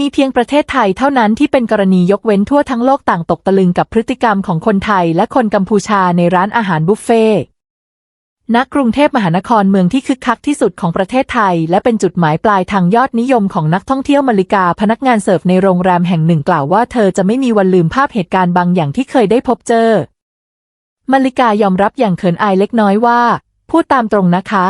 มีเพียงประเทศไทยเท่านั้นที่เป็นกรณียกเว้นทั่วทั้งโลกต่างตกตะลึงกับพฤติกรรมของคนไทยและคนกัมพูชาในร้านอาหารบุฟเฟ่ต์ณกรุงเทพมหานครเมืองที่คึกคักที่สุดของประเทศไทย และเป็นจุดหมายปลายทางยอดนิยมของนักท่องเที่ยวมาริกาพนักงานเสิร์ฟในโรงแรมแห่งหนึ่งกล่าวว่าเธอจะไม่มีวันลืมภาพเหตุการณ์บางอย่างที่เคยได้พบเจอมาริกายอมรับอย่างเขินอายเล็กน้อยว่า พูดตามตรงนะคะ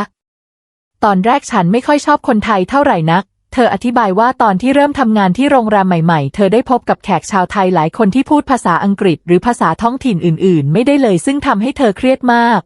ตอนแรกฉันไม่ค่อยชอบคนไทยเท่าไหร่นัก เธออธิบายว่าตอนที่เริ่มทำงานที่โรงแรมใหม่ๆ เธอได้พบกับแขกชาวไทยหลายคนที่พูดภาษาอังกฤษ หรือภาษาท้องถิ่นอื่น ๆ ไม่ได้เลย ซึ่งทำให้เธอเครียดมาก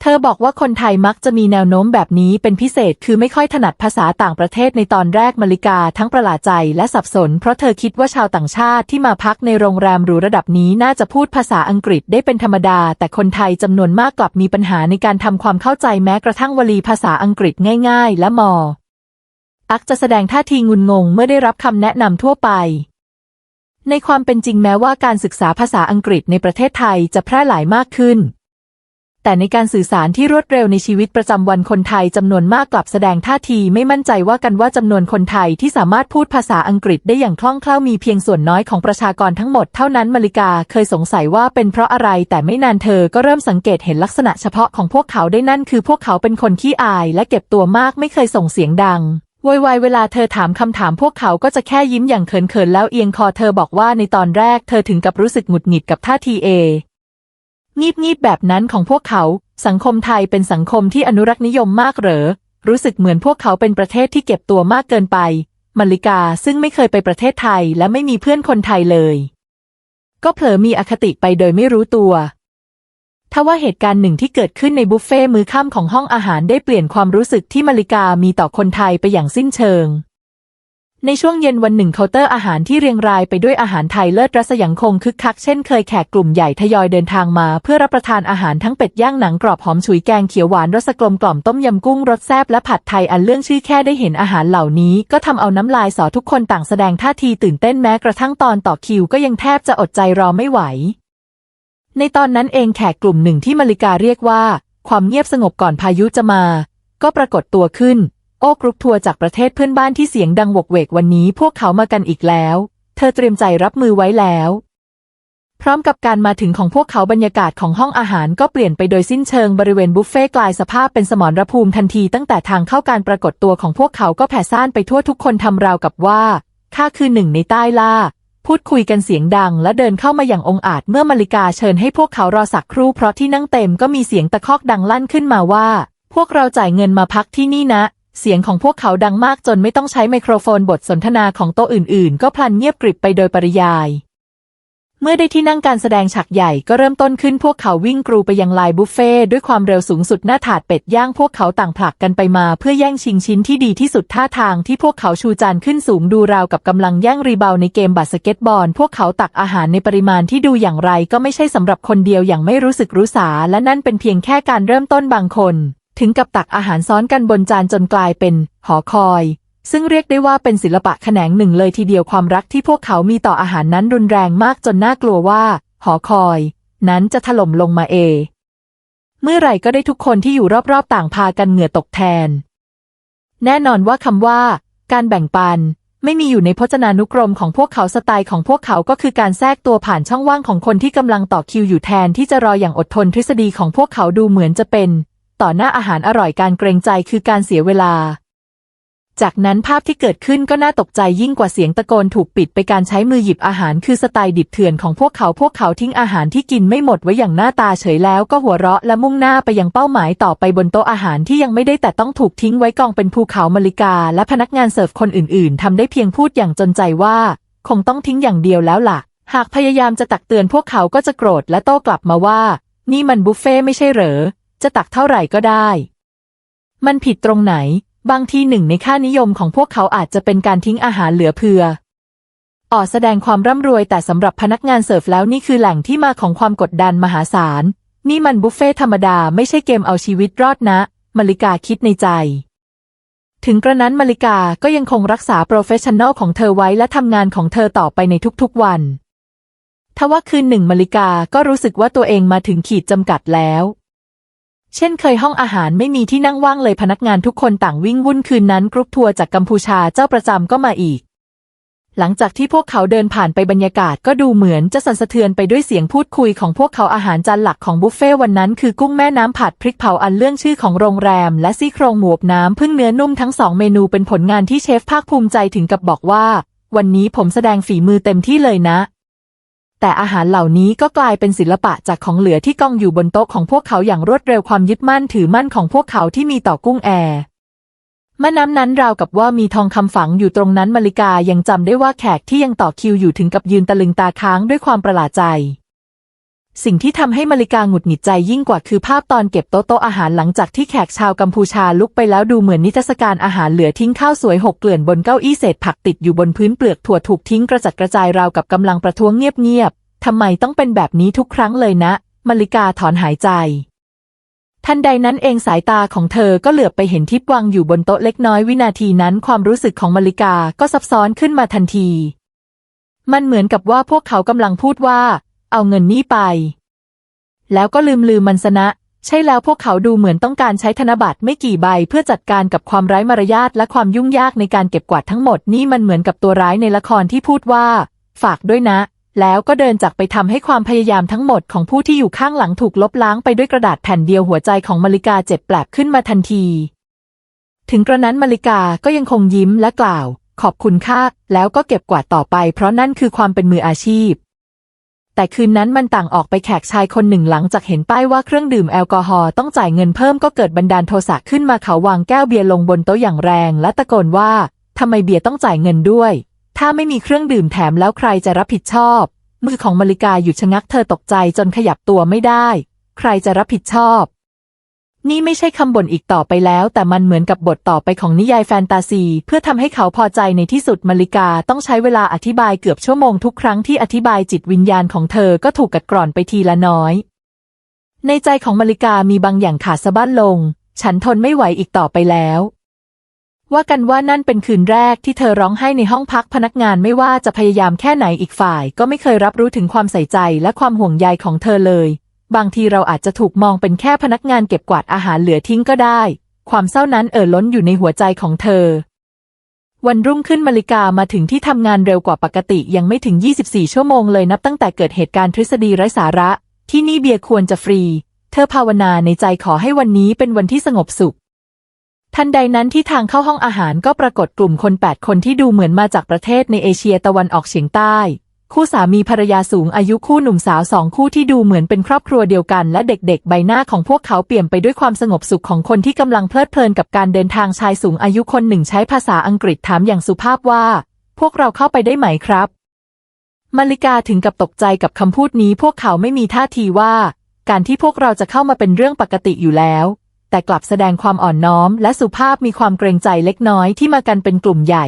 เธอบอกว่าคนไทยมักจะมีแนวโน้มแบบนี้เป็นพิเศษคือไม่ค่อยถนัดภาษาต่างประเทศในตอนแรกมาริกาทั้งประหลาดใจและสับสน เพราะเธอคิดว่าชาวต่างชาติที่มาพักในโรงแรมหรูระดับนี้น่าจะพูดภาษาอังกฤษได้เป็นธรรมดา แต่คนไทยจำนวนมากกลับมีปัญหาในการทำความเข้าใจแม้กระทั่งวลีภาษาอังกฤษง่าย ๆ และมอ อักจะแสดงท่าทีงุนงงเมื่อได้รับคำแนะนำทั่วไป ในความเป็นจริงแม้ว่าการศึกษาภาษาอังกฤษในประเทศไทยจะแพร่หลายมากขึ้น แต่ในการสื่อสารที่รวดเร็วในชีวิตประจำวันคนไทยจำนวนมากกลับแสดงท่าทีไม่มั่นใจว่ากันว่าจำนวนคนไทยที่สามารถพูดภาษาอังกฤษได้อย่างคล่องแคล่วมีเพียงส่วนน้อยของประชากรทั้งหมดเท่านั้นมาริกาเคยสงสัยว่าเป็นเพราะอะไรแต่ไม่นานเธอก็เริ่มสังเกตเห็นลักษณะเฉพาะของพวกเขาได้นั่นคือพวกเขาเป็นคนขี้อายและเก็บตัวมากไม่เคยส่งเสียงดัง วยวายเวลาเธอถามคำถามพวกเขาก็จะแค่ยิ้มอย่างเขินๆแล้วเอียงคอเธอบอกว่าในตอนแรกเธอถึงกับรู้สึกหงุดหงิดกับท่าทีเอ งีบๆแบบนั้นของพวกเขา สังคมไทยเป็นสังคมที่อนุรักษ์นิยมมากเหรอ รู้สึกเหมือนพวกเขาเป็นประเทศที่เก็บตัวมากเกินไป มาริกาซึ่งไม่เคยไปประเทศไทยและไม่มีเพื่อนคนไทยเลย ก็เผลอมีอคติไปโดยไม่รู้ตัว ทว่าเหตุการณ์หนึ่งที่เกิดขึ้นในบุฟเฟ่ต์มื้อค่ำของห้องอาหารได้เปลี่ยนความรู้สึกที่มาริกามีต่อคนไทยไปอย่างสิ้นเชิง ในช่วงเย็นวันหนึ่งเคาน์เตอร์อาหารที่เรียงรายไปด้วยอาหารไทยเลิศรสยังคงคึกคักเช่นเคยแขกกลุ่มใหญ่ทยอยเดินทางมา เพื่อรับประทานอาหารทั้งเป็ดย่างหนังกรอบหอมฉุยแกงเขียวหวานรสกลมกล่อมต้มยำกุ้งรสแซ่บและผัดไทยอันเรื่องชื่อแค่ได้เห็นอาหารเหล่านี้ ก็ทำเอาน้ำลายสอทุกคนต่างแสดงท่าทีตื่นเต้นแม้กระทั่งตอนต่อคิวก็ยังแทบจะอดใจรอไม่ไหว ในตอนนั้นเองแขกกลุ่มหนึ่งที่มาริกาเรียกว่า ความเงียบสงบก่อนพายุจะมา ก็ปรากฏตัวขึ้น โอ้กรุ๊ปทัวร์จากประเทศเพื่อนบ้านที่เสียงดังวกเวกวันนี้พวกเขามากันอีกแล้ว เธอเตรียมใจรับมือไว้แล้ว พร้อมกับการมาถึงของพวกเขาบรรยากาศของห้องอาหารก็เปลี่ยนไปโดยสิ้นเชิงบริเวณบุฟเฟ่กลายสภาพเป็นสมรภูมิทันทีตั้งแต่ทางเข้าการปรากฏตัวของพวกเขาก็แผ่ซ่านไปทั่วทุกคนทำราวกับว่าข้าคือหนึ่งในใต้ล่า พูดคุยกันเสียงดังและเดินเข้ามาอย่างองอาจเมื่อมาริกาเชิญให้พวกเขารอสักครู่เพราะที่นั่งเต็มก็มีเสียงตะคอกดังลั่นขึ้นมาว่า พวกเราจ่ายเงินมาพักที่นี่นะ เสียงของพวกเขาดังมากจนไม่ต้องใช้ไมโครโฟนบทสนทนาของโต๊ะอื่นๆ ก็พลันเงียบกริบไปโดยปริยาย เมื่อได้ที่นั่งการแสดงฉากใหญ่ก็เริ่มต้นขึ้นพวกเขาวิ่งกรูไปยังลายบุฟเฟ่ด้วยความเร็วสูงสุดหน้าถาดเป็ดย่างพวกเขาต่างผลักกันไปมาเพื่อแย่งชิงชิ้นที่ดีที่สุดท่าทางที่พวกเขาชูจานขึ้นสูงดูราวกับกำลังแย่งรีบาวในเกมบาสเกตบอล พวกเขาตักอาหารในปริมาณที่ดูอย่างไรก็ไม่ใช่สำหรับคนเดียวอย่างไม่รู้สึกรู้สาและนั่นเป็นเพียงแค่การเริ่มต้นบางคน ถึงกับตักอาหารซ้อนกันบนจานจนกลายเป็น หอคอย ซึ่งเรียกได้ว่าเป็นศิลปะแขนงหนึ่งเลยทีเดียวความรักที่พวกเขามีต่ออาหารนั้นรุนแรงมากจนน่ากลัวว่า หอคอย นั้นจะถล่มลงมาเอง เมื่อไหร่ก็ได้ทุกคนที่อยู่รอบๆต่างพากันเหงื่อตกแทน แน่นอนว่าคำว่า การแบ่งปันไม่มีอยู่ในพจนานุกรมของพวกเขาสไตล์ของพวกเขาก็คือการแทรกตัวผ่านช่องว่างของคนที่กำลังต่อคิวอยู่แทนที่จะรออย่างอดทนทฤษฎีของพวกเขาดูเหมือนจะเป็น ต่อหน้าอาหารอร่อยการเกรงใจคือการเสียเวลา จากนั้นภาพที่เกิดขึ้นก็น่าตกใจยิ่งกว่าเสียงตะโกนถูกปิดไปการใช้มือหยิบอาหารคือสไตล์ดิบเถื่อนของพวกเขาพวกเขาทิ้งอาหารที่กินไม่หมดไว้อย่างหน้าตาเฉยแล้วก็หัวเราะและมุ่งหน้าไปยังเป้าหมายต่อไปบนโต๊ะอาหารที่ยังไม่ได้แต่ต้องถูกทิ้งไว้กองเป็นภูเขามาริกา และพนักงานเสิร์ฟคนอื่นๆทำได้เพียงพูดอย่างจนใจว่า คงต้องทิ้งอย่างเดียวแล้วล่ะ หากพยายามจะตักเตือนพวกเขาก็จะโกรธและโต้กลับมาว่า นี่มันบุฟเฟ่ไม่ใช่เหรอจะตักเท่าไหร่ก็ได้ มันผิดตรงไหน บางทีหนึ่งในค่านิยมของพวกเขาอาจจะเป็นการทิ้งอาหารเหลือเผื่ออ่อแสดงความร่ำรวยแต่สำหรับพนักงานเสิร์ฟแล้วนี่คือแหล่งที่มาของความกดดันมหาศาล นี่มันบุฟเฟ่ธรรมดาไม่ใช่เกมเอาชีวิตรอดนะ มาริกาคิดในใจ ถึงกระนั้นมาริกาก็ยังคงรักษาโปรเฟชชั่นแนลของเธอไว้และทำงานของเธอต่อไปในทุกๆวันทว่าคืนหนึ่งมาริกาก็รู้สึกว่าตัวเองมาถึงขีดจำกัดแล้ว เช่นเคยห้องอาหารไม่มีที่นั่งว่างเลยพนักงานทุกคนต่างวิ่งวุ่นคืนนั้นกรุ๊ปทัวร์จากกัมพูชาเจ้าประจำก็มาอีก หลังจากที่พวกเขาเดินผ่านไปบรรยากาศก็ดูเหมือนจะสั่นสะเทือนไปด้วยเสียงพูดคุยของพวกเขาอาหารจานหลักของบุฟเฟ่วันนั้นคือกุ้งแม่น้ำผัดพริกเผาอันเรื่องชื่อของโรงแรม และซี่โครงหมูอบน้ำพึ่งเนื้อนุ่มทั้งสองเมนูเป็นผลงานที่เชฟภาคภูมิใจถึงกับบอกว่า วันนี้ผมแสดงฝีมือเต็มที่เลยนะ แต่อาหารเหล่านี้ก็กลายเป็นศิลปะจากของเหลือที่กองอยู่บนโต๊ะของพวกเขาอย่างรวดเร็วความยึดมั่นถือมั่นของพวกเขาที่มีต่อกุ้งแอร์แม่น้ำนั้นราวกับว่ามีทองคำฝังอยู่ตรงนั้นมาริกายังจำได้ว่าแขกที่ยังต่อคิวอยู่ถึงกับยืนตะลึงตาค้างด้วยความประหลาดใจ สิ่งที่ทำให้มาริกาหงุดหงิดใจยิ่งกว่าคือภาพตอนเก็บโต๊ะโต๊ะอาหารหลังจากที่แขกชาวกัมพูชาลุกไปแล้วดูเหมือนนิทรรศการอาหารเหลือทิ้งข้าวสวยหกเกลื่อนบนเก้าอี้เศษผักติดอยู่บนพื้นเปลือกถั่วถูกทิ้งกระจัดกระจายราวกับกำลังประท้วงเงียบๆทำไมต้องเป็นแบบนี้ทุกครั้งเลยนะ มาริกาถอนหายใจทันใดนั้นเองสายตาของเธอก็เหลือบไปเห็นทิพวางอยู่บนโต๊ะเล็กน้อยวินาทีนั้นความรู้สึกของมาริกาก็ซับซ้อนขึ้นมาทันที มันเหมือนกับว่าพวกเขากำลังพูดว่า เอาเงินนี้ไป แล้วก็ลืมลืมมันซะนะ ใช่แล้วพวกเขาดูเหมือนต้องการใช้ธนบัตรไม่กี่ใบเพื่อจัดการกับความไร้มารยาทและความยุ่งยากในการเก็บกวาดทั้งหมดนี่มันเหมือนกับตัวร้ายในละครที่พูดว่า ฝากด้วยนะ แล้วก็เดินจากไปทำให้ความพยายามทั้งหมดของผู้ที่อยู่ข้างหลังถูกลบล้างไปด้วยกระดาษแผ่นเดียวหัวใจของมาริกาเจ็บแปลบขึ้นมาทันที ถึงกระนั้นมาริกาก็ยังคงยิ้มและกล่าว ขอบคุณค่าแล้วก็เก็บกวาดต่อไป เพราะนั่นคือความเป็นมืออาชีพ แต่คืนนั้นมันต่างออกไปแขกชายคนหนึ่งหลังจากเห็นป้ายว่าเครื่องดื่มแอลกอฮอล์ต้องจ่ายเงินเพิ่มก็เกิดบันดาลโทสะขึ้นมาเขาวางแก้วเบียร์ลงบนโต๊ะอย่างแรง และตะโกนว่าทำไมเบียร์ต้องจ่ายเงินด้วย ถ้าไม่มีเครื่องดื่มแถมแล้วใครจะรับผิดชอบ มือของมาริกาหยุดชะงักเธอตกใจจนขยับตัวไม่ได้ ใครจะรับผิดชอบ นี่ไม่ใช่คำบ่นอีกต่อไปแล้ว แต่มันเหมือนกับบทต่อไปของนิยายแฟนตาซี เพื่อทำให้เขาพอใจในที่สุดมาริกาต้องใช้เวลาอธิบายเกือบชั่วโมงทุกครั้งที่อธิบายจิตวิญญาณของเธอก็ถูกกัดกร่อนไปทีละน้อย ในใจของมาริกามีบางอย่างขาดสะบั้นลง ฉันทนไม่ไหวอีกต่อไปแล้วว่ากันว่านั่นเป็นคืนแรกที่เธอร้องไห้ในห้องพักพนักงานไม่ว่าจะพยายามแค่ไหนอีกฝ่าย ก็ไม่เคยรับรู้ถึงความใส่ใจและความห่วงใยของเธอเลย บางทีเราอาจจะถูกมองเป็นแค่พนักงานเก็บกวาดอาหารเหลือทิ้งก็ได้ ความเศร้านั้นเอ่อล้นอยู่ในหัวใจของเธอ วันรุ่งขึ้นมาริกามาถึงที่ทำงานเร็วกว่าปกติยังไม่ถึง 24 ชั่วโมงเลยนับตั้งแต่เกิดเหตุการณ์ทฤษฎีไร้สาระ ที่นี่เบียร์ควรจะฟรี เธอภาวนาในใจขอให้วันนี้เป็นวันที่สงบสุขทันใดนั้นที่ทางเข้าห้องอาหารก็ปรากฏกลุ่มคน 8 คนที่ดูเหมือนมาจากประเทศในเอเชียตะวันออกเฉียงใต้ คู่สามีภรรยาสูงอายุคู่หนุ่มสาวสองคู่ที่ดูเหมือนเป็นครอบครัวเดียวกันและเด็กๆ ใบหน้าของพวกเขาเปลี่ยมไปด้วยความสงบสุขของคนที่กำลังเพลิดเพลินกับการเดินทางชายสูงอายุคนหนึ่งใช้ภาษาอังกฤษถามอย่างสุภาพว่า พวกเราเข้าไปได้ไหมครับ มาริกาถึงกับตกใจกับคำพูดนี้พวกเขาไม่มีท่าทีว่า การที่พวกเราจะเข้ามาเป็นเรื่องปกติอยู่แล้ว แต่กลับแสดงความอ่อนน้อม และสุภาพมีความเกรงใจเล็กน้อยที่มากันเป็นกลุ่มใหญ่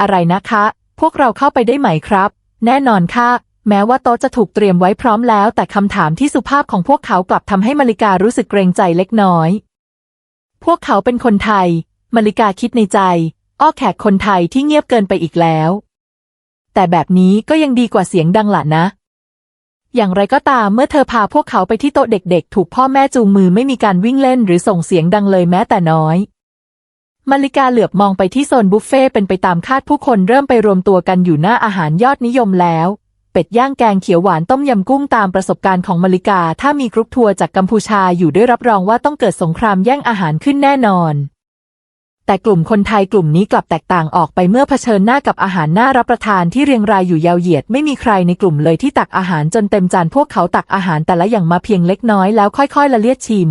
อะไรนะคะ พวกเราเข้าไปได้ไหมครับ แน่นอนค่ะ แม้ว่าโต๊ะจะถูกเตรียมไว้พร้อมแล้ว แต่คำถามที่สุภาพของพวกเขากลับทำให้มาริการู้สึกเกรงใจเล็กน้อย พวกเขาเป็นคนไทย มาริกาคิดในใจ อ้อแขกคนไทยที่เงียบเกินไปอีกแล้ว แต่แบบนี้ก็ยังดีกว่าเสียงดังหละนะ อย่างไรก็ตามเมื่อเธอพาพวกเขาไปที่โต๊ะเด็ก ๆ ถูกพ่อแม่จูงมือไม่มีการวิ่งเล่นหรือส่งเสียงดังเลยแม้แต่น้อย มาริกาเหลือบมองไปที่โซนบุฟเฟ่เป็นไปตามคาดผู้คนเริ่มไปรวมตัวกันอยู่หน้าอาหารยอดนิยมแล้ว เป็ดย่างแกงเขียวหวานต้มยำกุ้งตามประสบการณ์ของมาริกา ถ้ามีกรุ๊ปทัวร์จากกัมพูชาอยู่ด้วยรับรองว่าต้องเกิดสงครามแย่งอาหารขึ้นแน่นอน แต่กลุ่มคนไทยกลุ่มนี้กลับแตกต่างออกไปเมื่อเผชิญหน้ากับอาหารน่ารับประทานที่เรียงรายอยู่ยาวเหยียดไม่มีใครในกลุ่มเลยที่ตักอาหารจนเต็มจานพวกเขาตักอาหารแต่ละอย่างมาเพียงเล็กน้อยแล้วค่อยๆละเลียดชิม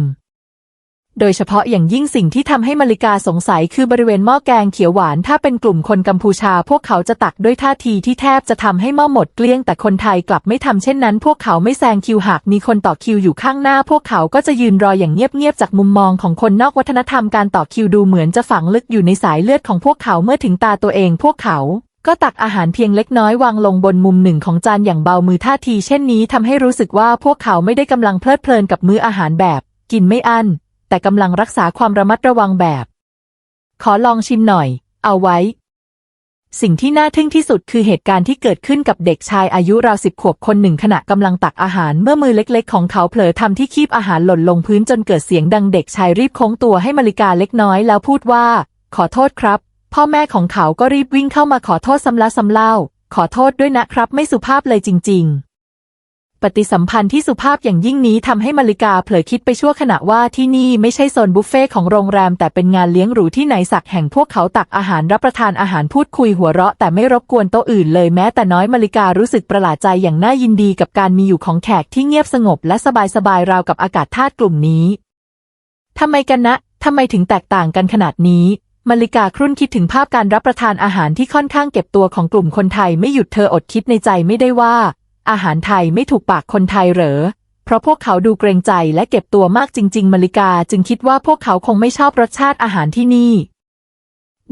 โดยเฉพาะอย่างยิ่งสิ่งที่ทำให้มาริกาสงสัยคือบริเวณหม้อแกงเขียวหวาน ถ้าเป็นกลุ่มคนกัมพูชา พวกเขาจะตักด้วยท่าทีที่แทบจะทำให้หม้อหมดเกลี้ยงแต่คนไทยกลับไม่ทำเช่นนั้น พวกเขาไม่แซงคิวหากมีคนต่อคิวอยู่ข้างหน้า พวกเขาก็จะยืนรออย่างเงียบๆจากมุมมองของคนนอกวัฒนธรรมการต่อคิวดูเหมือนจะฝังลึกอยู่ในสายเลือดของพวกเขาเมื่อถึงตาตัวเอง พวกเขาก็ตักอาหารเพียงเล็กน้อยวางลงบนมุมหนึ่งของจานอย่างเบามือท่าที เช่นนี้ทำให้รู้สึกว่าพวกเขาไม่ได้กำลังเพลิดเพลินกับมื้ออาหารแบบ กินไม่อั้น แต่กำลังรักษาความระมัดระวังแบบ ขอลองชิมหน่อย เอาไว้ สิ่งที่น่าทึ่งที่สุดคือเหตุการณ์ที่เกิดขึ้นกับเด็กชายอายุราวสิบขวบคนหนึ่งขณะกำลังตักอาหารเมื่อมือเล็กๆ ของเขาเผลอทำที่คีบอาหารหล่นลงพื้นจนเกิดเสียงดังเด็กชายรีบโค้งตัวให้มาริกาเล็กน้อยแล้วพูดว่า ขอโทษครับ พ่อแม่ของเขาก็รีบวิ่งเข้ามาขอโทษซ้ำล้วซ้ำเล่า ขอโทษด้วยนะครับไม่สุภาพเลยจริง ๆ ปฏิสัมพันธ์ที่สุภาพอย่างยิ่งนี้ทำให้มาริกาเผลอคิดไปชั่วขณะว่าที่นี่ไม่ใช่โซนบุฟเฟ่ของโรงแรมแต่เป็นงานเลี้ยงหรูที่ไหนสักแห่งพวกเขาตักอาหารรับประทานอาหารพูดคุยหัวเราะแต่ไม่รบกวนโต๊ะอื่นเลยแม้แต่น้อยมาริการู้สึกประหลาดใจอย่างน่ายินดีกับการมีอยู่ของแขกที่เงียบสงบและสบายๆราวกับอากาศธาตุกลุ่มนี้ทำไมกันนะทำไมถึงแตกต่างกันขนาดนี้มาริกาครุ่นคิดถึงภาพการรับประทานอาหารที่ค่อนข้างเก็บตัวของกลุ่มคนไทยไม่หยุดเธออดคิดในใจไม่ได้ว่า อาหารไทยไม่ถูกปากคนไทยเหรอ เพราะพวกเขาดูเกรงใจและเก็บตัวมากจริง ๆ มาริกาจึงคิดว่าพวกเขาคงไม่ชอบรสชาติอาหารที่นี่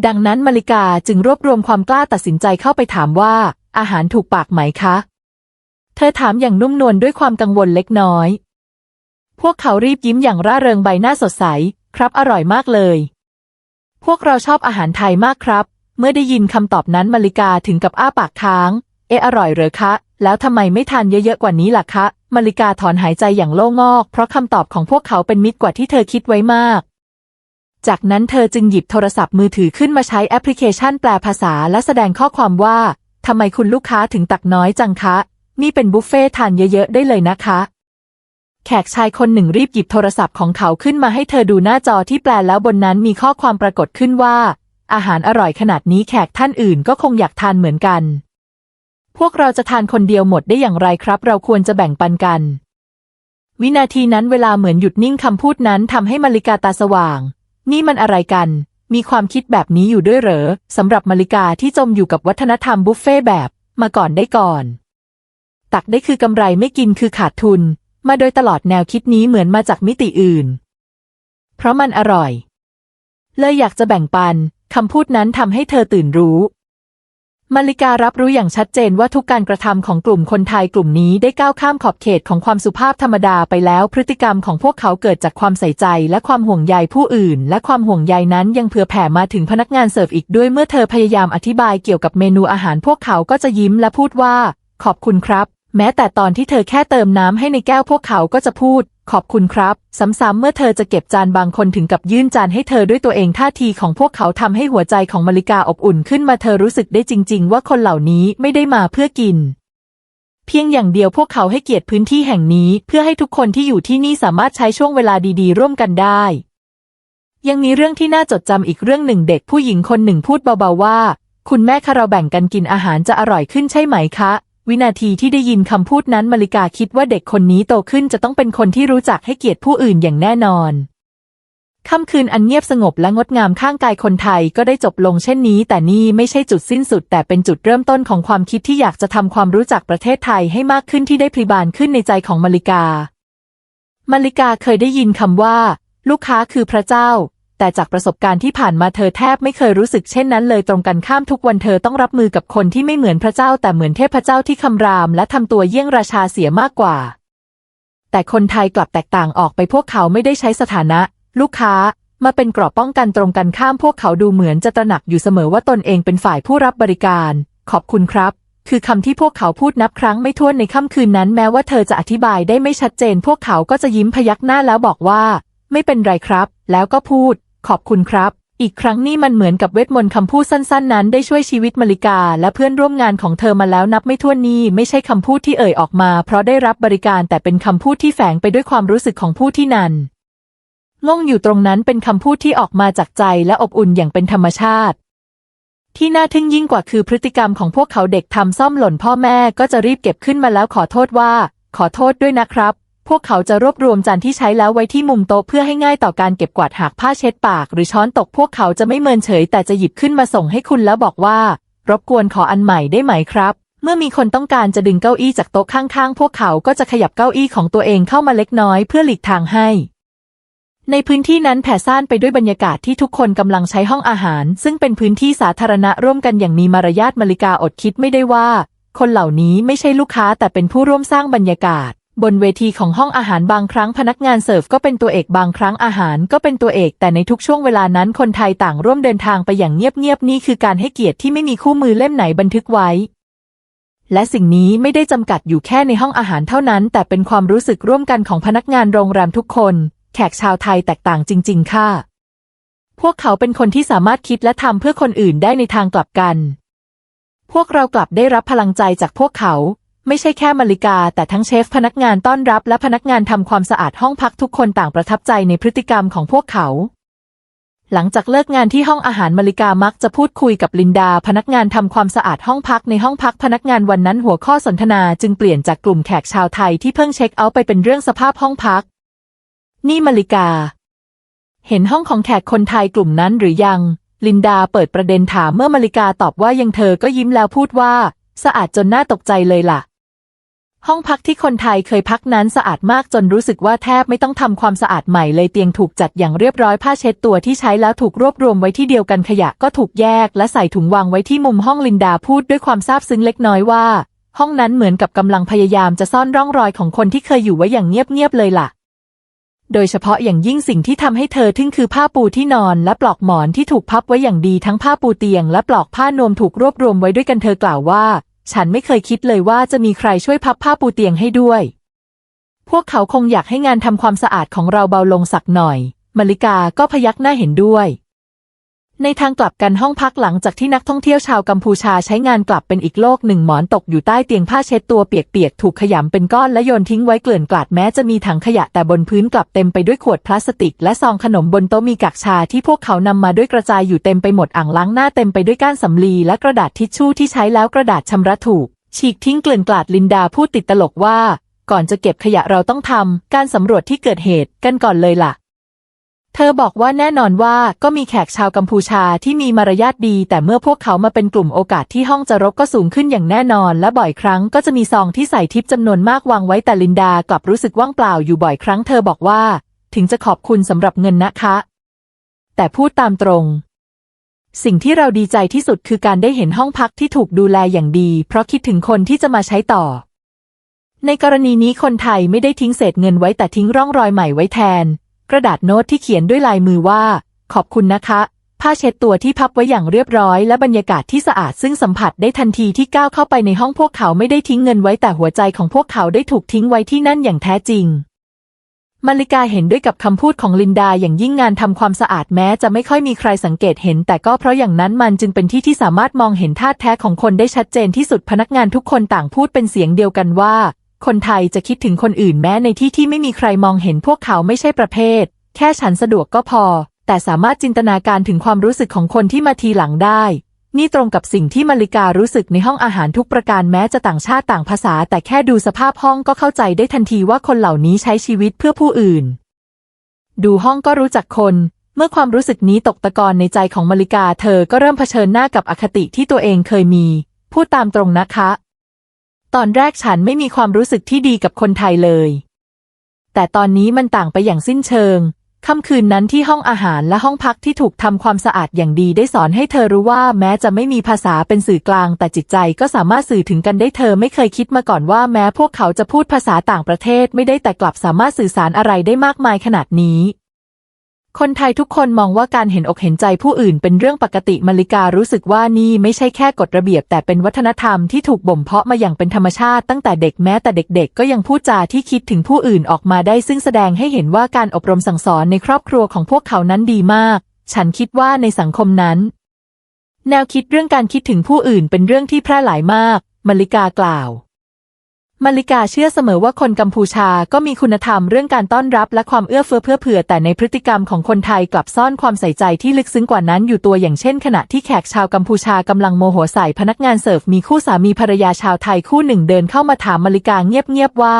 ดังนั้นมาริกาจึงรวบรวมความกล้าตัดสินใจเข้าไปถามว่า อาหารถูกปากไหมคะ เธอถามอย่างนุ่มนวลด้วยความกังวลเล็กน้อย พวกเขารีบยิ้มอย่างร่าเริงใบหน้าสดใส ครับอร่อยมากเลย พวกเราชอบอาหารไทยมากครับ เมื่อได้ยินคำตอบนั้นมาริกาถึงกับอ้าปากค้าง เอะอร่อยเหรอคะ แล้วทำไมไม่ทานเยอะๆกว่านี้ล่ะคะมาริกาถอนหายใจอย่างโล่งอก เพราะคำตอบของพวกเขาเป็นมิตรกว่าที่เธอคิดไว้มาก จากนั้นเธอจึงหยิบโทรศัพท์มือถือขึ้นมาใช้แอปพลิเคชันแปลภาษาและแสดงข้อความว่าทำไมคุณลูกค้าถึงตักน้อยจังคะ นี่เป็นบุฟเฟ่ทานเยอะๆได้เลยนะคะ แขกชายคนหนึ่งรีบหยิบโทรศัพท์ของเขาขึ้นมาให้เธอดูหน้าจอที่แปลแล้วบนนั้นมีข้อความปรากฏขึ้นว่า อาหารอร่อยขนาดนี้แขกท่านอื่นก็คงอยากทานเหมือนกัน พวกเราจะทานคนเดียวหมดได้อย่างไรครับ เราควรจะแบ่งปันกัน วินาทีนั้นเวลาเหมือนหยุดนิ่งคำพูดนั้นทำให้มาริกาตาสว่าง นี่มันอะไรกัน มีความคิดแบบนี้อยู่ด้วยเหรอสำหรับมาริกาที่จมอยู่กับวัฒนธรรมบุฟเฟ่แบบมาก่อนได้ก่อน ตักได้คือกำไรไม่กินคือขาดทุน มาโดยตลอดแนวคิดนี้เหมือนมาจากมิติอื่น เพราะมันอร่อย เลยอยากจะแบ่งปันคำพูดนั้นทำให้เธอตื่นรู้ มาริการับรู้อย่างชัดเจนว่าทุกการกระทำของกลุ่มคนไทยกลุ่มนี้ได้ก้าวข้ามขอบเขตของความสุภาพธรรมดาไปแล้ว พฤติกรรมของพวกเขาเกิดจากความใส่ใจและความห่วงใยผู้อื่น และความห่วงใยนั้นยังเผื่อแผ่มาถึงพนักงานเสิร์ฟอีกด้วยเมื่อเธอพยายามอธิบายเกี่ยวกับเมนูอาหารพวกเขาก็จะยิ้มและพูดว่า ขอบคุณครับ แม้แต่ตอนที่เธอแค่เติมน้ำให้ในแก้วพวกเขาก็จะพูด ขอบคุณครับ ซ้ำๆเมื่อเธอจะเก็บจานบางคนถึงกับยื่นจานให้เธอด้วยตัวเองท่าทีของพวกเขาทำให้หัวใจของมาริกาอบอุ่นขึ้นมาเธอรู้สึกได้จริง ๆ ว่าคนเหล่านี้ไม่ได้มาเพื่อกิน เพียงอย่างเดียวพวกเขาให้เกียรติพื้นที่แห่งนี้ เพื่อให้ทุกคนที่อยู่ที่นี่สามารถใช้ช่วงเวลาดีๆ ร่วมกันได้ยังมีเรื่องที่น่าจดจำอีกเรื่องหนึ่งเด็กผู้หญิงคนหนึ่งพูดเบาๆว่า คุณแม่คะเราแบ่งกันกินอาหารจะอร่อยขึ้นใช่ไหมคะ วินาทีที่ได้ยินคำพูดนั้นมาริกาคิดว่าเด็กคนนี้โตขึ้นจะต้องเป็นคนที่รู้จักให้เกียรติผู้อื่นอย่างแน่นอนค่ำคืนอันเงียบสงบและงดงามข้างกายคนไทยก็ได้จบลงเช่นนี้ แต่นี่ไม่ใช่จุดสิ้นสุด แต่เป็นจุดเริ่มต้นของความคิดที่อยากจะทำความรู้จักประเทศไทยให้มากขึ้นที่ได้พลิบานขึ้นในใจของมาริกา มาริกาเคยได้ยินคำว่า ลูกค้าคือพระเจ้า แต่จากประสบการณ์ที่ผ่านมาเธอแทบไม่เคยรู้สึกเช่นนั้นเลยตรงกันข้ามทุกวันเธอต้องรับมือกับคนที่ไม่เหมือนพระเจ้า แต่เหมือนเทพเจ้าที่คำราม และทำตัวเยี่ยงราชาเสียมากกว่า แต่คนไทยกลับแตกต่างออกไปพวกเขาไม่ได้ใช้สถานะ ลูกค้ามาเป็นกรอบป้องกันตรงกันข้ามพวกเขาดูเหมือนจะตระหนักอยู่เสมอว่าตนเองเป็นฝ่ายผู้รับบริการ ขอบคุณครับ คือคำที่พวกเขาพูดนับครั้งไม่ถ้วนในค่ำคืนนั้นแม้ว่าเธอจะอธิบายได้ไม่ชัดเจน พวกเขาก็จะยิ้มพยักหน้าแล้วบอกว่า ไม่เป็นไรครับ แล้วก็พูด ขอบคุณครับ อีกครั้งนี่มันเหมือนกับเวทมนต์คำพูดสั้น ๆ นั้นได้ช่วยชีวิตมาริกา และเพื่อนร่วมงานของเธอมาแล้วนับไม่ถ้วนนี่ไม่ใช่คำพูดที่เอ่ยออกมา เพราะได้รับบริการแต่เป็นคำพูดที่แฝงไปด้วยความรู้สึกของผู้ที่นั้นงงอยู่ตรงนั้นเป็นคำพูดที่ออกมาจากใจและอบอุ่นอย่างเป็นธรรมชาติ ที่น่าทึ่งยิ่งกว่าคือพฤติกรรมของพวกเขาเด็กทำซ่อมหล่นพ่อแม่ก็จะรีบเก็บขึ้นมาแล้วขอโทษว่า ขอโทษด้วยนะครับ พวกเขาจะรวบรวมจานที่ใช้แล้วไว้ที่มุมโต๊ะเพื่อให้ง่ายต่อการเก็บกวาดหากผ้าเช็ดปาก หรือช้อนตกพวกเขาจะไม่เมินเฉย แต่จะหยิบขึ้นมาส่งให้คุณแล้วบอกว่า รบกวนขออันใหม่ได้ไหมครับ เมื่อมีคนต้องการจะดึงเก้าอี้จากโต๊ะข้างๆ พวกเขาก็จะขยับเก้าอี้ของตัวเองเข้ามาเล็กน้อยเพื่อหลีกทางให้ ในพื้นที่นั้นแผ่ซ่านไปด้วยบรรยากาศที่ทุกคนกำลังใช้ห้องอาหาร ซึ่งเป็นพื้นที่สาธารณะร่วมกันอย่างมีมารยาทมาริกาอดคิดไม่ได้ว่า คนเหล่านี้ไม่ใช่ลูกค้าแต่เป็นผู้ร่วมสร้างบรรยากาศ บนเวทีของห้องอาหารบางครั้งพนักงานเสิร์ฟก็เป็นตัวเอกบางครั้งอาหารก็เป็นตัวเอก แต่ในทุกช่วงเวลานั้นคนไทยต่างร่วมเดินทางไปอย่างเงียบๆนี่คือการให้เกียรติที่ไม่มีคู่มือเล่มไหนบันทึกไว้ และสิ่งนี้ไม่ได้จำกัดอยู่แค่ในห้องอาหารเท่านั้น แต่เป็นความรู้สึกร่วมกันของพนักงานโรงแรมทุกคน แขกชาวไทยแตกต่างจริง ๆ ค่ะ พวกเขาเป็นคนที่สามารถคิดและทำเพื่อคนอื่นได้ในทางกลับกัน พวกเรากลับได้รับพลังใจจากพวกเขา ไม่ใช่แค่มาริกา แต่ทั้งเชฟพนักงานต้อนรับและพนักงานทำความสะอาดห้องพักทุกคนต่างประทับใจในพฤติกรรมของพวกเขา หลังจากเลิกงานที่ห้องอาหารมาริกามักจะพูดคุยกับลินดา พนักงานทำความสะอาดห้องพักในห้องพักพนักงานวันนั้นหัวข้อสนทนาจึงเปลี่ยนจากกลุ่มแขกชาวไทยที่เพิ่งเช็คเอาท์ไปเป็นเรื่องสภาพห้องพัก นี่มาริกา เห็นห้องของแขกคนไทยกลุ่มนั้นหรือยัง ลินดาเปิดประเด็นถามเมื่อมาริกาตอบว่ายังเธอก็ยิ้มแล้วพูดว่า สะอาดจนน่าตกใจเลยล่ะ ห้องพักที่คนไทยเคยพักนั้นสะอาดมากจนรู้สึกว่าแทบไม่ต้องทำความสะอาดใหม่เลยเตียงถูกจัดอย่างเรียบร้อยผ้าเช็ดตัวที่ใช้แล้วถูกรวบรวมไว้ที่เดียวกันขยะก็ถูกแยก และใส่ถุงวางไว้ที่มุมห้องลินดาพูดด้วยความซาบซึ้งเล็กน้อยว่า ห้องนั้นเหมือนกับกำลังพยายามจะซ่อนร่องรอยของคนที่เคยอยู่ไว้อย่างเงียบๆเลยล่ะ โดยเฉพาะอย่างยิ่งสิ่งที่ทำให้เธอทึ่งคือผ้าปูที่นอนและปลอกหมอนที่ถูกพับไว้อย่างดีทั้งผ้าปูเตียงและปลอกผ้านวมถูกรวบรวมไว้ด้วยกันเธอกล่าวว่า ฉันไม่เคยคิดเลยว่าจะมีใครช่วยพับผ้าปูเตียงให้ด้วย พวกเขาคงอยากให้งานทำความสะอาดของเราเบาลงสักหน่อยมาริกาก็พยักหน้าเห็นด้วย ในทางกลับกันห้องพักหลังจากที่นักท่องเที่ยวชาวกัมพูชาใช้งานกลับเป็นอีกโลกหนึ่งหมอนตกอยู่ใต้เตียงผ้าเช็ดตัวเปียกๆ ถูกขยำเป็นก้อนและโยนทิ้งไว้เกลื่อนกลาดแม้จะมีถังขยะแต่บนพื้นกลับเต็มไปด้วยขวดพลาสติก และซองขนมบนโต๊ะมีกักชาที่พวกเขานำมาด้วยกระจายอยู่เต็มไปหมดอ่างล้างหน้าเต็มไปด้วยก้านสำลีและกระดาษทิชชู่ที่ใช้แล้วกระดาษชำระถูก ฉีกทิ้งเกลื่อนกลาดลินดาพูดติดตลกว่า ก่อนจะเก็บขยะเราต้องทำการสำรวจที่เกิดเหตุกันก่อนเลยล่ะ เธอบอกว่าแน่นอนว่าก็มีแขกชาวกัมพูชาที่มีมารยาทดี แต่เมื่อพวกเขามาเป็นกลุ่มโอกาสที่ห้องจะรกก็สูงขึ้นอย่างแน่นอน และบ่อยครั้งก็จะมีซองที่ใส่ทิปจำนวนมากวางไว้แต่ลินดากลับรู้สึกว่างเปล่าอยู่บ่อยครั้งเธอบอกว่า ถึงจะขอบคุณสำหรับเงินนะคะ แต่พูดตามตรง สิ่งที่เราดีใจที่สุดคือการได้เห็นห้องพักที่ถูกดูแลอย่างดี เพราะคิดถึงคนที่จะมาใช้ต่อ ในกรณีนี้คนไทยไม่ได้ทิ้งเศษเงินไว้แต่ทิ้งร่องรอยใหม่ไว้แทน กระดาษโน้ตที่เขียนด้วยลายมือว่า ขอบคุณนะคะ ผ้าเช็ดตัวที่พับไว้อย่างเรียบร้อย และบรรยากาศที่สะอาดซึ่งสัมผัสได้ทันทีที่ก้าวเข้าไปในห้องพวกเขาไม่ได้ทิ้งเงินไว้แต่หัวใจของพวกเขาได้ถูกทิ้งไว้ที่นั่นอย่างแท้จริงมาริกาเห็นด้วยกับคำพูดของลินดาอย่างยิ่งงานทำความสะอาดแม้จะไม่ค่อยมีใครสังเกตเห็น แต่ก็เพราะอย่างนั้นมันจึงเป็นที่ที่สามารถมองเห็นท่าแท้ของคนได้ชัดเจนที่สุดพนักงานทุกคนต่างพูดเป็นเสียงเดียวกันว่า คนไทยจะคิดถึงคนอื่นแม้ในที่ที่ไม่มีใครมองเห็นพวกเขาไม่ใช่ประเภท แค่ฉันสะดวกก็พอ แต่สามารถจินตนาการถึงความรู้สึกของคนที่มาทีหลังได้ นี่ตรงกับสิ่งที่มาริการู้สึกในห้องอาหารทุกประการแม้จะต่างชาติต่างภาษา แต่แค่ดูสภาพห้องก็เข้าใจได้ทันทีว่าคนเหล่านี้ใช้ชีวิตเพื่อผู้อื่น ดูห้องก็รู้จักคนเมื่อความรู้สึกนี้ตกตะกอนในใจของมาริกาเธอก็เริ่มเผชิญหน้ากับอคติที่ตัวเองเคยมี พูดตามตรงนะคะ ตอนแรกฉันไม่มีความรู้สึกที่ดีกับคนไทยเลย แต่ตอนนี้มันต่างไปอย่างสิ้นเชิง ค่ำคืนนั้นที่ห้องอาหารและห้องพักที่ถูกทำความสะอาดอย่างดีได้สอนให้เธอรู้ว่าแม้จะไม่มีภาษาเป็นสื่อกลาง แต่จิตใจก็สามารถสื่อถึงกันได้เธอไม่เคยคิดมาก่อนว่าแม้พวกเขาจะพูดภาษาต่างประเทศไม่ได้แต่กลับสามารถสื่อสารอะไรได้มากมายขนาดนี้ คนไทยทุกคนมองว่าการเห็นอกเห็นใจผู้อื่นเป็นเรื่องปกติมาริการู้สึกว่านี่ไม่ใช่แค่กฎระเบียบ แต่เป็นวัฒนธรรมที่ถูกบ่มเพาะมาอย่างเป็นธรรมชาติตั้งแต่เด็กแม้แต่เด็กๆ ก็ยังพูดจาที่คิดถึงผู้อื่นออกมาได้ซึ่งแสดงให้เห็นว่าการอบรมสั่งสอนในครอบครัวของพวกเขานั้นดีมาก ฉันคิดว่าในสังคมนั้น แนวคิดเรื่องการคิดถึงผู้อื่นเป็นเรื่องที่แพร่หลายมากมาริกากล่าว มาริกาเชื่อเสมอว่าคนกัมพูชาก็มีคุณธรรมเรื่องการต้อนรับและความเอื้อเฟื้อเพื่อเผื่อแต่ในพฤติกรรมของคนไทยกลับซ่อนความใส่ใจที่ลึกซึ้งกว่านั้นอยู่ตัวอย่างเช่นขณะที่แขกชาวกัมพูชากำลังโมโหใส่พนักงานเสิร์ฟมีคู่สามีภรรยาชาวไทยคู่หนึ่งเดินเข้ามาถามมาริกาเงียบๆว่า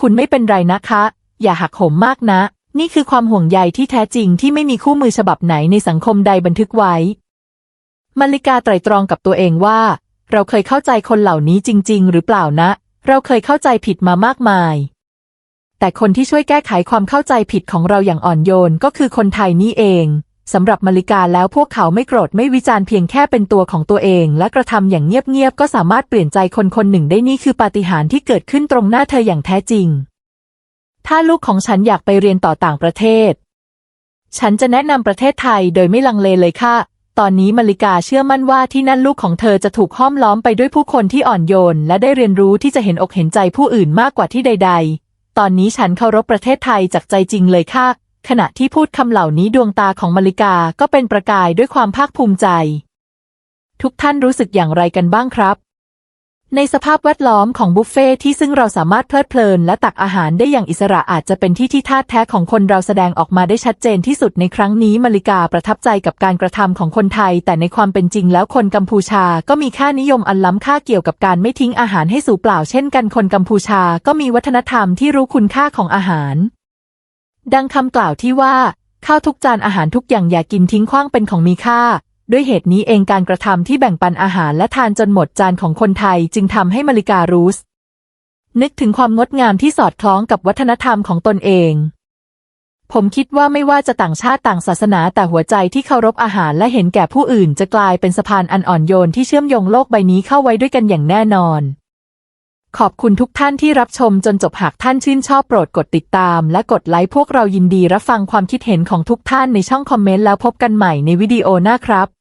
คุณไม่เป็นไรนะคะ อย่าหักโหมมากนะ นี่คือความห่วงใยที่แท้จริงที่ไม่มีคู่มือฉบับไหนในสังคมใดบันทึกไว้มาริกาไตร่ตรองกับตัวเองว่า เราเคยเข้าใจคนเหล่านี้จริง ๆ หรือเปล่านะ เราเคยเข้าใจผิดมามากมาย แต่คนที่ช่วยแก้ไขความเข้าใจผิดของเราอย่างอ่อนโยนก็คือคนไทยนี่เองสำหรับมาริกาแล้วพวกเขาไม่โกรธไม่วิจารณ์เพียงแค่เป็นตัวของตัวเอง และกระทำอย่างเงียบๆก็สามารถเปลี่ยนใจคนคนหนึ่งได้นี่คือปาฏิหาริย์ที่เกิดขึ้นตรงหน้าเธออย่างแท้จริง ถ้าลูกของฉันอยากไปเรียนต่อต่างประเทศ ฉันจะแนะนำประเทศไทยโดยไม่ลังเลเลยค่ะ ตอนนี้มาริกาเชื่อมั่นว่าที่นั่นลูกของเธอจะถูกห้อมล้อมไปด้วยผู้คนที่อ่อนโยน และได้เรียนรู้ที่จะเห็นอกเห็นใจผู้อื่นมากกว่าที่ใด ๆ ตอนนี้ฉันเคารพประเทศไทยจากใจจริงเลยค่ะ ขณะที่พูดคำเหล่านี้ดวงตาของมาริกาก็เป็นประกายด้วยความภาคภูมิใจ ทุกท่านรู้สึกอย่างไรกันบ้างครับ ในสภาพแวดล้อมของบุฟเฟ่ที่ซึ่งเราสามารถเพลิดเพลินและตักอาหารได้อย่างอิสระอาจจะเป็นที่ที่ท่าแท้ของคนเราแสดงออกมาได้ชัดเจนที่สุดในครั้งนี้มาริกาประทับใจกับการกระทำของคนไทย แต่ในความเป็นจริงแล้วคนกัมพูชาก็มีค่านิยมอันล้ำค่าเกี่ยวกับการไม่ทิ้งอาหารให้สูญเปล่าเช่นกันคนกัมพูชาก็มีวัฒนธรรมที่รู้คุณค่าของอาหาร ดังคำกล่าวที่ว่าข้าวทุกจานอาหารทุกอย่างอย่ากินทิ้งขว้างเป็นของมีค่า ด้วยเหตุนี้เองการกระทำที่แบ่งปันอาหารและทานจนหมดจานของคนไทยจึงทำให้มาริการูส นึกถึงความงดงามที่สอดคล้องกับวัฒนธรรมของตนเอง ผมคิดว่าไม่ว่าจะต่างชาติต่างศาสนาแต่หัวใจที่เคารพอาหารและเห็นแก่ผู้อื่นจะกลายเป็นสะพานอันอ่อนโยนที่เชื่อมโยงโลกใบนี้เข้าไว้ด้วยกันอย่างแน่นอนขอบคุณทุกท่านที่รับชมจนจบหากท่านชื่นชอบโปรดกดติดตาม และกดไลค์พวกเรายินดีรับฟังความคิดเห็นของทุกท่านในช่องคอมเมนต์แล้วพบกันใหม่ในวิดีโอหน้าครับ